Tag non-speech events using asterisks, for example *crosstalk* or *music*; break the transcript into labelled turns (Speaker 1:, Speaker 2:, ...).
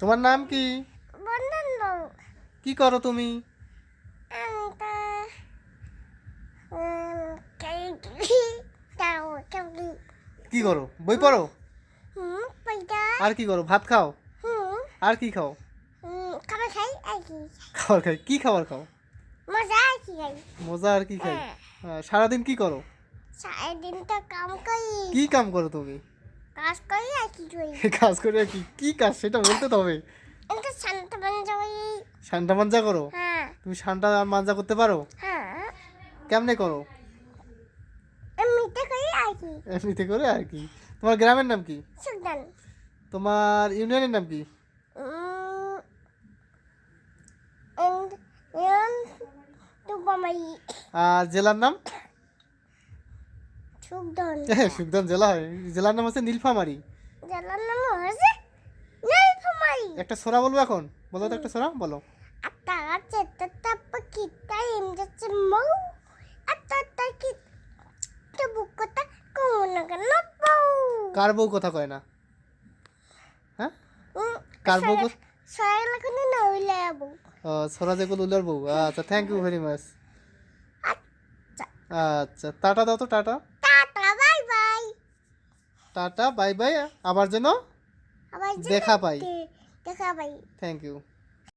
Speaker 1: তোমার নাম কি? কি করো তুমি? কি করো? বই পড়ো? আর কি করো? ভাত খাও? আর কি খাও?
Speaker 2: খাবার খাই আর কি।
Speaker 1: খাবার খাই। কি খাবার খাও?
Speaker 2: মজা আর কি খাই।
Speaker 1: মজা আর কি খাই?
Speaker 2: হ্যাঁ।
Speaker 1: সারাদিন কি করো?
Speaker 2: সারাদিনটা কাম করি।
Speaker 1: কি কাম করো তুমি?
Speaker 2: কাজ করি আর কি করি? *laughs*
Speaker 1: কাজ করে কি? কি কাজ? সেটা বলতে তো হবে।
Speaker 2: এটা শান্ত বাঞ্জা করি।
Speaker 1: সান্টা মাঞ্জা করো?
Speaker 2: হ্যাঁ।
Speaker 1: তুমি সান্টা মাঞ্জা করতে পারো?
Speaker 2: হ্যাঁ।
Speaker 1: কেমনে করো?
Speaker 2: এমনিতে করি আর কি।
Speaker 1: এমনিতে করে আর কি। তোমার গ্রামের নাম কি?
Speaker 2: সুলতান।
Speaker 1: তোমার ইউনিয়নের নাম কি? আর জেলার নাম? সুগদান সুগদান জেলা জেলার নাম আছে নীলফামারি।
Speaker 2: জেলার নাম আছে নীলফামারি।
Speaker 1: একটা সোরা বলব এখন? বলো তো একটা সোরা বলো।
Speaker 2: আতা চেতা তাপ কিটা এম যাচ্ছে মউ আতা তা কি তো বুক কথা কোন না কেন বউ
Speaker 1: কার বউ কথা কয় না? হ্যাঁ? কার বউ সোরা
Speaker 2: লাগনি না হইলা বউ
Speaker 1: ও সোরা যেগুলো লুলার বউ। আচ্ছা থ্যাংক ইউ ভেরি মাচ আচ্ছা টাটা দাও তো টাটা। টাটা বাই বাই আবার যেন দেখা পাই।
Speaker 2: দেখা পাই।
Speaker 1: Thank you